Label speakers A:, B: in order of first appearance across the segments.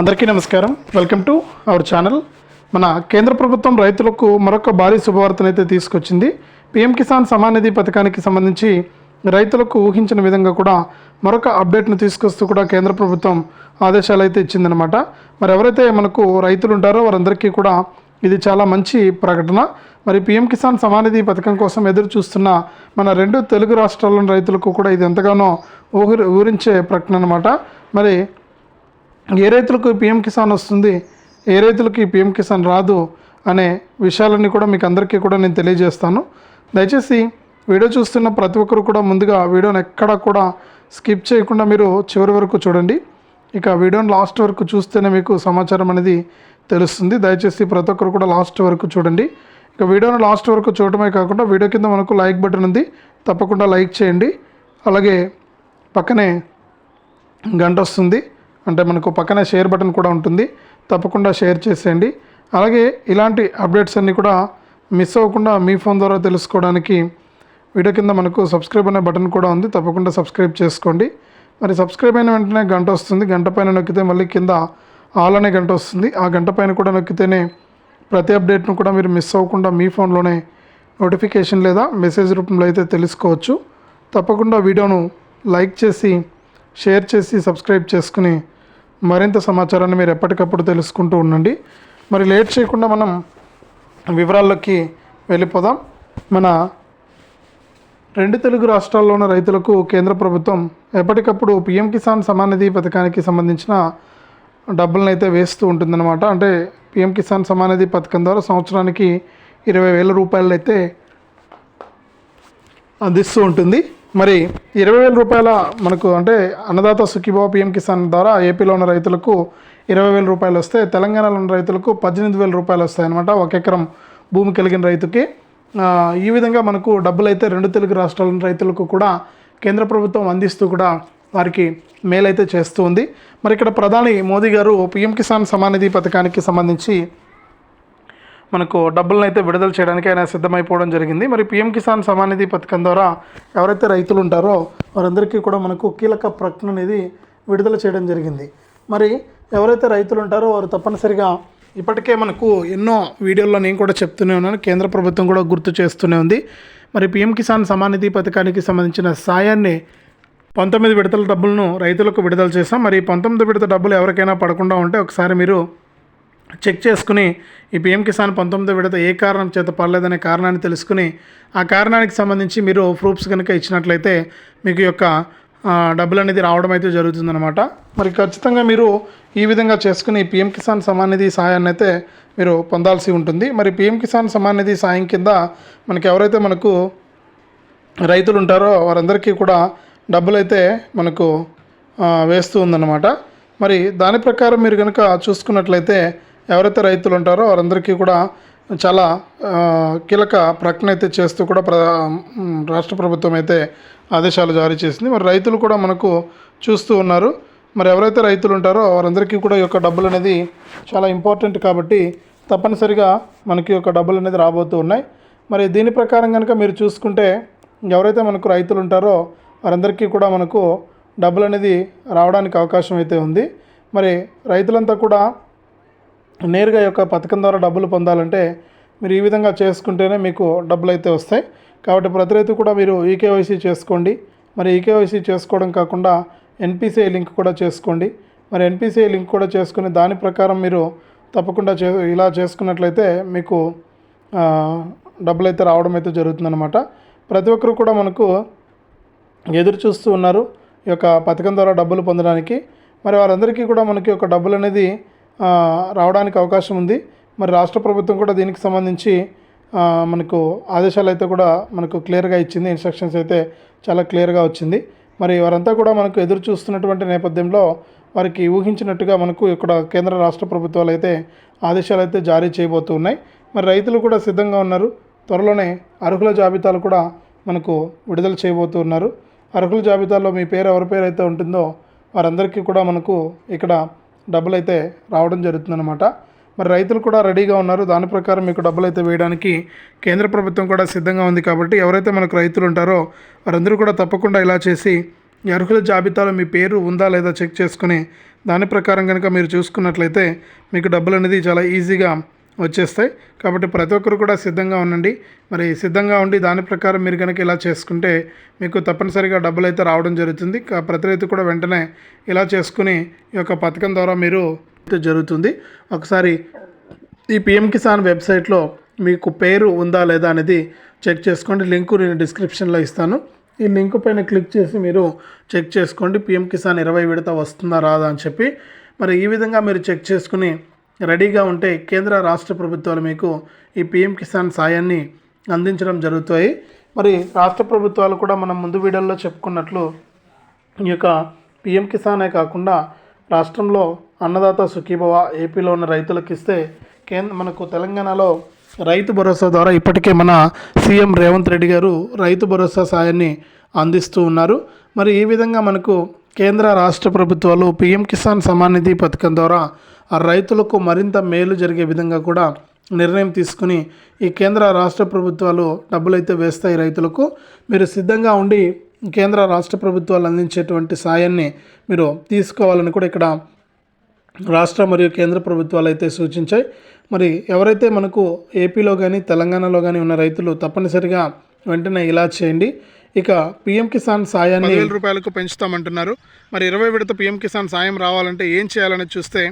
A: అందరికీ నమస్కారం. Welcome to our channel మన కేంద్ర ప్రభుత్వం రైతులకు మరొక భారీ శుభవార్తనైతే తీసుకొచ్చింది. పిఎం కిసాన్ సమాన్ నిధి పథకానికి సంబంధించి రైతులకు ఊహించిన విధంగా కూడా మరొక అప్డేట్ను తీసుకొస్తూ కూడా కేంద్ర ప్రభుత్వం ఆదేశాలు అయితే ఇచ్చిందనమాట మరి ఎవరైతే మనకు రైతులు ఉంటారో వారందరికీ కూడా ఇది చాలా మంచి ప్రకటన. మరి పిఎం కిసాన్ సమానిధి పథకం కోసం ఎదురు చూస్తున్న మన రెండు తెలుగు రాష్ట్రాల్లోని రైతులకు కూడా ఇది ఎంతగానో ఊహి ఊరించే ప్రకటన అనమాట మరి ఏ రైతులకు పిఎం కిసాన్ వస్తుంది? ఏ రైతులకి పిఎం కిసాన్ రాదు? అనే విషయాలన్నీ కూడా మీకు అందరికీ కూడా నేను తెలియజేస్తాను. దయచేసి వీడియో చూస్తున్న ప్రతి ఒక్కరు కూడా ముందుగా వీడియోని ఎక్కడా కూడా స్కిప్ చేయకుండా మీరు చివరి వరకు చూడండి. ఇక వీడియోని లాస్ట్ వరకు చూస్తేనే మీకు సమాచారం అనేది తెలుస్తుంది. దయచేసి ప్రతి ఒక్కరు కూడా లాస్ట్ వరకు చూడండి. ఇక వీడియోని లాస్ట్ వరకు చూడటమే కాకుండా వీడియో కింద మనకు లైక్ బటన్ ఉంది. తప్పకుండా లైక్ చేయండి. అలాగే పక్కనే గంట వస్తుంది. అంటే మనకు పక్కనే షేర్ బటన్ కూడా ఉంటుంది. తప్పకుండా షేర్ చేసేయండి. అలాగే ఇలాంటి అప్డేట్స్ అన్నీ కూడా మిస్ అవ్వకుండా మీ ఫోన్ ద్వారా తెలుసుకోవడానికి వీడియో కింద మనకు సబ్స్క్రైబ్ అనే బటన్ కూడా ఉంది. తప్పకుండా సబ్స్క్రైబ్ చేసుకోండి. మరి సబ్స్క్రైబ్ అయిన వెంటనే గంట వస్తుంది. గంట పైన నొక్కితే మళ్ళీ కింద ఆల్ అనే గంట వస్తుంది. ఆ గంట పైన కూడా నొక్కితేనే ప్రతి అప్డేట్ను కూడా మీరు మిస్ అవ్వకుండా మీ ఫోన్లోనే నోటిఫికేషన్ లేదా మెసేజ్ రూపంలో అయితే తెలుసుకోవచ్చు. తప్పకుండా వీడియోను లైక్ చేసి షేర్ చేసి సబ్స్క్రైబ్ చేసుకుని మరింత సమాచారాన్ని మీరు ఎప్పటికప్పుడు తెలుసుకుంటూ ఉండండి. మరి లేట్ చేయకుండా మనం వివరాల్లోకి వెళ్ళిపోదాం. మన రెండు తెలుగు రాష్ట్రాల్లో ఉన్న రైతులకు కేంద్ర ప్రభుత్వం ఎప్పటికప్పుడు పిఎం కిసాన్ సమానిధి పథకానికి సంబంధించిన డబ్బులను అయితే వేస్తూ ఉంటుందన్నమాట. అంటే పిఎం కిసాన్ సమానిధి పథకం ద్వారా సంవత్సరానికి ఇరవై వేల రూపాయలు అయితే అందిస్తూ ఉంటుంది. మరి ఇరవై వేల రూపాయల మనకు అంటే అన్నదాత సుఖీభావ పిఎం కిసాన్ ద్వారా ఏపీలో ఉన్న రైతులకు ఇరవై వేల రూపాయలు వస్తే తెలంగాణలో ఉన్న రైతులకు పద్దెనిమిది వేల రూపాయలు వస్తాయన్నమాట ఒక ఎకరం భూమి కలిగిన రైతుకి. ఈ విధంగా మనకు డబ్బులు అయితే రెండు తెలుగు రాష్ట్రాల రైతులకు కూడా కేంద్ర ప్రభుత్వం అందిస్తూ కూడా వారికి మేలైతే చేస్తూ ఉంది. మరి ఇక్కడ ప్రధాని మోదీ గారు పిఎం కిసాన్ సమానిధి పథకానికి సంబంధించి మనకు డబ్బులను అయితే విడుదల చేయడానికి ఆయన సిద్ధమైపోవడం జరిగింది. మరి పిఎం కిసాన్ సమాన్ నిధి పథకం ద్వారా ఎవరైతే రైతులు ఉంటారో వారందరికీ కూడా మనకు కీలక ప్రకటన అనేది విడుదల చేయడం జరిగింది. మరి ఎవరైతే రైతులు ఉంటారో వారు తప్పనిసరిగా ఇప్పటికే మనకు ఎన్నో వీడియోల్లో నేను కూడా చెప్తూనే ఉన్నాను. కేంద్ర ప్రభుత్వం కూడా గుర్తు చేస్తూనే ఉంది. మరి పిఎం కిసాన్ సమాన్ నిధి పథకానికి సంబంధించిన సాయాన్ని పంతొమ్మిది విడతల డబ్బులను రైతులకు విడుదల చేశాం. మరి పంతొమ్మిది విడత డబ్బులు ఎవరికైనా పడకుండా ఉంటే ఒకసారి మీరు చెక్ చేసుకుని ఈ పిఎం కిసాన్ పంతొమ్మిది విడత ఏ కారణం చేత పడలేదనే కారణాన్ని తెలుసుకుని ఆ కారణానికి సంబంధించి మీరు ప్రూఫ్స్ కనుక ఇచ్చినట్లయితే మీకు యొక్క డబ్బులు అనేది రావడం అయితే జరుగుతుందన్నమాట. మరి ఖచ్చితంగా మీరు ఈ విధంగా చేసుకుని పిఎం కిసాన్ సమాన్ నిధి సహాయాన్ని అయితే మీరు పొందాల్సి ఉంటుంది. మరి పిఎం కిసాన్ సమాన్ నిధి సాయం కింద మనకి ఎవరైతే మనకు రైతులు ఉంటారో వారందరికీ కూడా డబ్బులు అయితే మనకు వేస్తూ ఉందన్నమాట. మరి దాని ప్రకారం మీరు కనుక చూసుకున్నట్లయితే ఎవరైతే రైతులు ఉంటారో వారందరికీ కూడా చాలా కీలక ప్రకటన అయితే చేస్తూ కూడా ప్ర రాష్ట్ర ప్రభుత్వం అయితే ఆదేశాలు జారీ చేసింది. మరి రైతులు కూడా మనకు చూస్తూ ఉన్నారు. మరి ఎవరైతే రైతులు ఉంటారో వారందరికీ కూడా ఈ యొక్క డబ్బులు అనేది చాలా ఇంపార్టెంట్ కాబట్టి తప్పనిసరిగా మనకి యొక్క డబ్బులు అనేది రాబోతూ ఉన్నాయి. మరి దీని ప్రకారం కనుక మీరు చూసుకుంటే ఎవరైతే మనకు రైతులు ఉంటారో వారందరికీ కూడా మనకు డబ్బులు అనేది రావడానికి అవకాశం అయితే ఉంది. మరి రైతులంతా కూడా నేరుగా యొక్క పథకం ద్వారా డబ్బులు పొందాలంటే మీరు ఈ విధంగా చేసుకుంటేనే మీకు డబ్బులు అయితే వస్తాయి. కాబట్టి ప్రతి రైతు కూడా మీరు ఈకేవైసీ చేసుకోండి. మరి ఈకేవైసీ చేసుకోవడం కాకుండా ఎన్పిసిఐ లింక్ కూడా చేసుకోండి. మరి ఎన్పిసిఐ లింక్ కూడా చేసుకుని దాని ప్రకారం మీరు తప్పకుండా చే ఇలా చేసుకున్నట్లయితే మీకు డబ్బులు అయితే రావడం అయితే జరుగుతుందన్నమాట. ప్రతి ఒక్కరు కూడా మనకు ఎదురు చూస్తూ ఉన్నారు ఈ యొక్క పథకం ద్వారా డబ్బులు పొందడానికి. మరి వారందరికీ కూడా మనకి ఒక డబ్బులు అనేది రావడానికి అవకాశం ఉంది. మరి రాష్ట్ర ప్రభుత్వం కూడా దీనికి సంబంధించి మనకు ఆదేశాలు అయితే కూడా మనకు క్లియర్గా ఇచ్చింది. ఇన్స్ట్రక్షన్స్ అయితే చాలా క్లియర్గా వచ్చింది. మరి వారంతా కూడా మనకు ఎదురు చూస్తున్నటువంటి నేపథ్యంలో వారికి ఊహించినట్టుగా మనకు ఇక్కడ కేంద్ర రాష్ట్ర ప్రభుత్వాలు అయితే ఆదేశాలు అయితే జారీ చేయబోతూ ఉన్నాయి. మరి రైతులు కూడా సిద్ధంగా ఉన్నారు. త్వరలోనే అర్హుల జాబితాలు కూడా మనకు విడుదల చేయబోతూ ఉన్నారు. అర్హుల జాబితాలో మీ పేరు ఎవరి పేరు అయితే ఉంటుందో వారందరికీ కూడా మనకు ఇక్కడ డబ్బులు అయితే రావడం జరుగుతుందన్నమాట. మరి రైతులు కూడా రెడీగా ఉన్నారు. దాని ప్రకారం మీకు డబ్బులు అయితే వేయడానికి కేంద్ర ప్రభుత్వం కూడా సిద్ధంగా ఉంది కాబట్టి ఎవరైతే మనకు రైతులు ఉంటారో వారందరూ కూడా తప్పకుండా ఇలా చేసి అర్హుల జాబితాలో మీ పేరు ఉందా లేదా చెక్ చేసుకుని దాని ప్రకారం కనుక మీరు చూసుకున్నట్లయితే మీకు డబ్బులు అనేది చాలా ఈజీగా వచ్చేస్తాయి. కాబట్టి ప్రతి ఒక్కరు కూడా సిద్ధంగా ఉండండి. మరి సిద్ధంగా ఉండి దాని ప్రకారం మీరు కనుక ఇలా చేసుకుంటే మీకు తప్పనిసరిగా డబ్బులు అయితే రావడం జరుగుతుంది. ప్రతి రైతు కూడా వెంటనే ఇలా చేసుకుని ఈ యొక్క పథకం ద్వారా మీరు జరుగుతుంది. ఒకసారి ఈ పిఎం కిసాన్ వెబ్సైట్లో మీకు పేరు ఉందా లేదా అనేది చెక్ చేసుకోండి. లింకు నేను డిస్క్రిప్షన్లో ఇస్తాను. ఈ లింక్ పైన క్లిక్ చేసి మీరు చెక్ చేసుకోండి. పిఎం కిసాన్ ఇరవై విడత వస్తుందా రాదా అని చెప్పి. మరి ఈ విధంగా మీరు చెక్ చేసుకుని రెడీగా ఉంటే కేంద్ర రాష్ట్ర ప్రభుత్వాలు మీకు ఈ పిఎం కిసాన్ సాయాన్ని అందించడం జరుగుతాయి. మరి రాష్ట్ర ప్రభుత్వాలు కూడా మనం ముందు వీడియోలో చెప్పుకున్నట్లు ఈ యొక్క పిఎం కిసానే కాకుండా రాష్ట్రంలో అన్నదాత సుఖీభవ ఏపీలో ఉన్న రైతులకు ఇస్తే కేంద్ర మనకు తెలంగాణలో రైతు భరోసా ద్వారా ఇప్పటికే మన సీఎం రేవంత్ రెడ్డి గారు రైతు భరోసా సాయాన్ని అందిస్తూ ఉన్నారు. మరి ఈ విధంగా మనకు కేంద్ర రాష్ట్ర ప్రభుత్వాలు పిఎం కిసాన్ సమాన్ నిధి పథకం ద్వారా ఆ రైతులకు మరింత మేలు జరిగే విధంగా కూడా నిర్ణయం తీసుకుని ఈ కేంద్ర రాష్ట్ర ప్రభుత్వాలు డబ్బులైతే వేస్తాయి రైతులకు. మీరు సిద్ధంగా ఉండి కేంద్ర రాష్ట్ర ప్రభుత్వాలు అందించేటువంటి సాయాన్ని మీరు తీసుకోవాలని కూడా ఇక్కడ రాష్ట్ర మరియు కేంద్ర ప్రభుత్వాలు అయితే సూచించాయి. మరి ఎవరైతే మనకు ఏపీలో కానీ తెలంగాణలో కానీ ఉన్న రైతులు తప్పనిసరిగా వెంటనే ఇలా చేయండి. ఇక పిఎం కిసాన్ సాయాన్ని వేల రూపాయలకు పెంచుతామంటున్నారు. మరి ఇరవై విడత పిఎం కిసాన్ సాయం రావాలంటే ఏం చేయాలని చూస్తే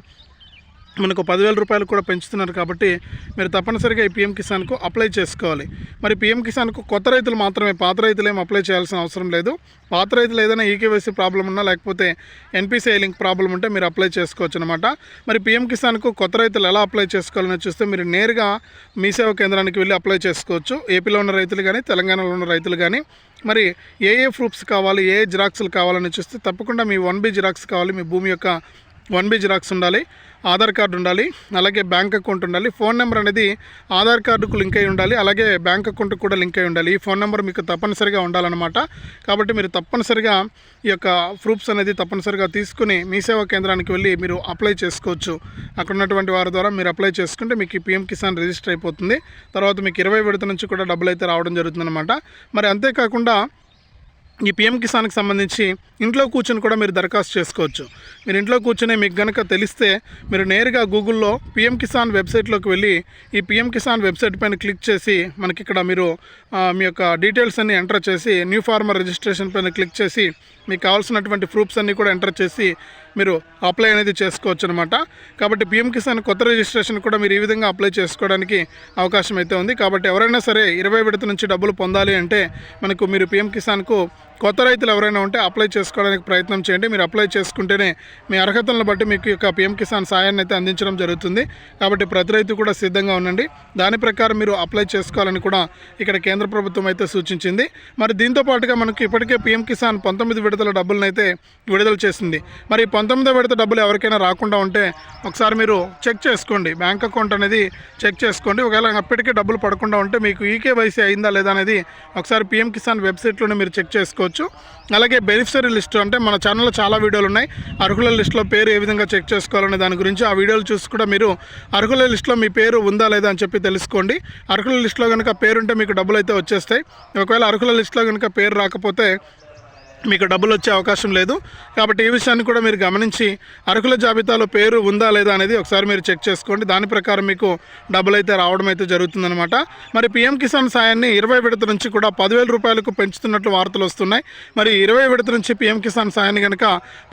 A: మనకు పదివేల రూపాయలు కూడా పెంచుతున్నారు కాబట్టి మీరు తప్పనిసరిగా ఈ పిఎం కిసాన్కు అప్లై చేసుకోవాలి. మరి పిఎం కిసాన్కు కొత్త రైతులు మాత్రమే పాత రైతులు ఏం అప్లై చేయాల్సిన అవసరం లేదు. పాత రైతులు ఏదైనా ఈకేవైసీ ప్రాబ్లం ఉన్నా లేకపోతే ఎన్పిసిఐ లింక్ ప్రాబ్లం ఉంటే మీరు అప్లై చేసుకోవచ్చు అనమాట మరి పిఎం కిసాన్కు కొత్త రైతులు ఎలా అప్లై చేసుకోవాలని చూస్తే మీరు నేరుగా మీ సేవా కేంద్రానికి వెళ్ళి అప్లై చేసుకోవచ్చు. ఏపీలో ఉన్న రైతులు కానీ తెలంగాణలో ఉన్న రైతులు కానీ మరి ఏ ఏ ప్రూఫ్స్ కావాలి ఏ ఏ జిరాక్స్లు కావాలని చూస్తే తప్పకుండా మీ వన్ బి జిరాక్స్ కావాలి. మీ భూమి యొక్క వన్ బి జిరాక్స్ ఉండాలి. ఆధార్ కార్డు ఉండాలి అలాగే బ్యాంక్ అకౌంట్ ఉండాలి. ఫోన్ నెంబర్ అనేది ఆధార్ కార్డుకు లింక్ అయి ఉండాలి అలాగే బ్యాంక్ అకౌంట్కి కూడా లింక్ అయి ఉండాలి. ఈ ఫోన్ నెంబర్ మీకు తప్పనిసరిగా ఉండాలన్నమాట. కాబట్టి మీరు తప్పనిసరిగా ఈ యొక్క ప్రూఫ్స్ అనేది తప్పనిసరిగా తీసుకుని మీ సేవా కేంద్రానికి వెళ్ళి మీరు అప్లై చేసుకోవచ్చు. అక్కడ ఉన్నటువంటి వారి ద్వారా మీరు అప్లై చేసుకుంటే మీకు పిఎం కిసాన్ రిజిస్టర్ అయిపోతుంది. తర్వాత మీకు ఇరవై విడత నుంచి కూడా డబ్బులు అయితే రావడం జరుగుతుందన్నమాట. మరి అంతేకాకుండా ఈ పిఎం కిసాన్కి సంబంధించి ఇంట్లో కూర్చొని కూడా మీరు దరఖాస్తు చేసుకోవచ్చు. మీరు ఇంట్లో కూర్చొని మీకు కనుక తెలిస్తే మీరు నేరుగా గూగుల్లో పిఎం కిసాన్ వెబ్సైట్లోకి వెళ్ళి ఈ పిఎం కిసాన్ వెబ్సైట్ పైన క్లిక్ చేసి మనకి ఇక్కడ మీరు మీ యొక్క డీటెయిల్స్ అన్ని ఎంటర్ చేసి న్యూ ఫార్మర్ రిజిస్ట్రేషన్ పైన క్లిక్ చేసి మీకు కావాల్సినటువంటి ప్రూఫ్స్ అన్నీ కూడా ఎంటర్ చేసి మీరు అప్లై అనేది చేసుకోవచ్చు అనమాట కాబట్టి పిఎం కిసాన్ కొత్త రిజిస్ట్రేషన్ కూడా మీరు ఈ విధంగా అప్లై చేసుకోవడానికి అవకాశం అయితే ఉంది. కాబట్టి ఎవరైనా సరే ఇరవై విడత నుంచి డబ్బులు పొందాలి అంటే మనకు మీరు పిఎం కిసాన్కు కొత్త రైతులు ఎవరైనా ఉంటే అప్లై చేసుకోవడానికి ప్రయత్నం చేయండి. మీరు అప్లై చేసుకుంటేనే మీ అర్హతలను బట్టి మీకు యొక్క పిఎం కిసాన్ సాయాన్ని అయితే అందించడం జరుగుతుంది. కాబట్టి ప్రతి రైతు కూడా సిద్ధంగా ఉండండి. దాని ప్రకారం మీరు అప్లై చేసుకోవాలని కూడా ఇక్కడ కేంద్ర ప్రభుత్వం అయితే సూచించింది. మరి దీంతో పాటుగా మనకు ఇప్పటికే పిఎం కిసాన్ పంతొమ్మిది విడతల డబ్బులను అయితే విడుదల చేసింది. మరి పంతొమ్మిదో విడత డబ్బులు ఎవరికైనా రాకుండా ఉంటే ఒకసారి మీరు చెక్ చేసుకోండి. బ్యాంక్ అకౌంట్ అనేది చెక్ చేసుకోండి. ఒకవేళ అప్పటికే డబ్బులు పడకుండా ఉంటే మీకు ఈకేవైసీ అయిందా లేదా అనేది ఒకసారి పిఎం కిసాన్ వెబ్సైట్లోనే మీరు చెక్ చేసుకోవచ్చు. అలాగే బెనిఫిషరీ లిస్ట్ అంటే మన ఛానల్లో చాలా వీడియోలు ఉన్నాయి. అర్హుల లిస్టులో పేరు ఏ విధంగా చెక్ చేసుకోవాలనే దాని గురించి ఆ వీడియోలు చూసి కూడా మీరు అర్హుల లిస్టులో మీ పేరు ఉందా లేదా అని చెప్పి తెలుసుకోండి. అర్హుల లిస్టులో కనుక పేరుంటే మీకు డబ్బులు అయితే వచ్చేస్తాయి. ఒకవేళ అర్హుల లిస్టులో కనుక పేరు రాకపోతే మీకు డబ్బులు వచ్చే అవకాశం లేదు. కాబట్టి ఈ విషయాన్ని కూడా మీరు గమనించి అర్హుల జాబితాలో పేరు ఉందా లేదా అనేది ఒకసారి మీరు చెక్ చేసుకోండి. దాని ప్రకారం మీకు డబ్బులు అయితే రావడం అయితే జరుగుతుందన్నమాట. మరి పిఎం కిసాన్ సాయాన్ని ఇరవై విడత నుంచి కూడా పదివేల రూపాయలకు పెంచుతున్నట్లు వార్తలు వస్తున్నాయి. మరి ఇరవై విడత నుంచి పిఎం కిసాన్ సాయాన్ని కనుక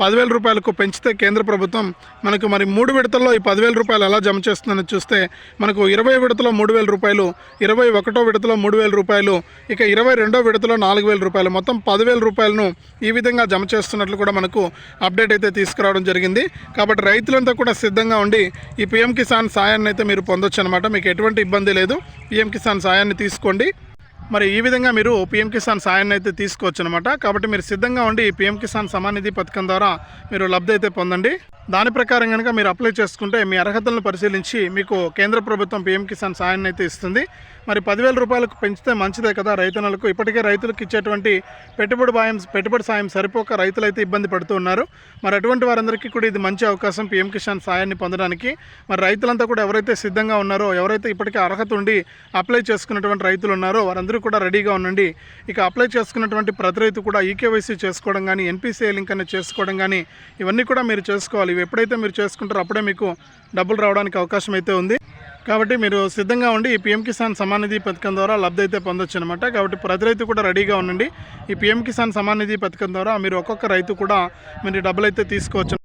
A: పదివేల రూపాయలకు పెంచితే కేంద్ర ప్రభుత్వం మనకు మరి మూడు విడతల్లో ఈ పదివేల రూపాయలు ఎలా జమ చేస్తుందని చూస్తే మనకు ఇరవై విడతలో మూడు వేల రూపాయలు ఇరవై ఒకటో విడతలో మూడు వేల రూపాయలు ఇక ఇరవై రెండో విడతలో నాలుగు వేల రూపాయలు. మొత్తం పదివేల రూపాయలను ఈ విధంగా జమ చేస్తున్నట్లు కూడా మనకు అప్డేట్ అయితే తీసుకురావడం జరిగింది. కాబట్టి రైతులంతా కూడా సిద్ధంగా ఉండి ఈ పిఎం కిసాన్ సాయాన్ని అయితే మీరు పొందొచ్చు అనమాట మీకు ఎటువంటి ఇబ్బంది లేదు. పిఎం కిసాన్ సాయాన్ని తీసుకోండి. మరి ఈ విధంగా మీరు పిఎం కిసాన్ సాయాన్ని అయితే తీసుకోవచ్చు అనమాట కాబట్టి మీరు సిద్ధంగా ఉండి ఈ పిఎం కిసాన్ సమానిధి పథకం ద్వారా మీరు లబ్ధి అయితే పొందండి. దాని ప్రకారం కనుక మీరు అప్లై చేసుకుంటే మీ అర్హతలను పరిశీలించి మీకు కేంద్ర ప్రభుత్వం పిఎం కిసాన్ సాయాన్ని అయితే ఇస్తుంది. మరి పదివేల రూపాయలకు పెంచితే మంచిదే కదా రైతన్నలకు. ఇప్పటికే రైతులకు ఇచ్చేటువంటి పెట్టుబడి సాయం పెట్టుబడి సాయం సరిపోక రైతులైతే ఇబ్బంది పడుతూ ఉన్నారు. మరి అటువంటి వారందరికీ కూడా ఇది మంచి అవకాశం పీఎం కిసాన్ సాయాన్ని పొందడానికి. మరి రైతులంతా కూడా ఎవరైతే సిద్ధంగా ఉన్నారో ఎవరైతే ఇప్పటికే అర్హత ఉండి అప్లై చేసుకున్నటువంటి రైతులు ఉన్నారో వారందరూ కూడా రెడీగా ఉండండి. ఇక అప్లై చేసుకున్నటువంటి ప్రతి రైతు కూడా ఈకేవైసీ చేసుకోవడం కానీ ఎన్పిసిఐ లింక్ అనేది చేసుకోవడం కానీ ఇవన్నీ కూడా మీరు చేసుకోవాలి. ఇవి ఎప్పుడైతే మీరు చేసుకుంటారో అప్పుడే మీకు డబ్బులు రావడానికి అవకాశం అయితే ఉంది. కాబట్టి మీరు సిద్ధంగా ఉండి ఈ పీఎం కిసాన్ సమాన్ నిధి పథకం ద్వారా లబ్ధి అయితే పొందొచ్చు అనమాట కాబట్టి ప్రతి రైతు కూడా రెడీగా ఉండండి. ఈ పీఎం కిసాన్ సమాన్ నిధి పథకం ద్వారా మీరు ఒక్కొక్క రైతు కూడా మీరు డబ్బులు అయితే తీసుకోవచ్చు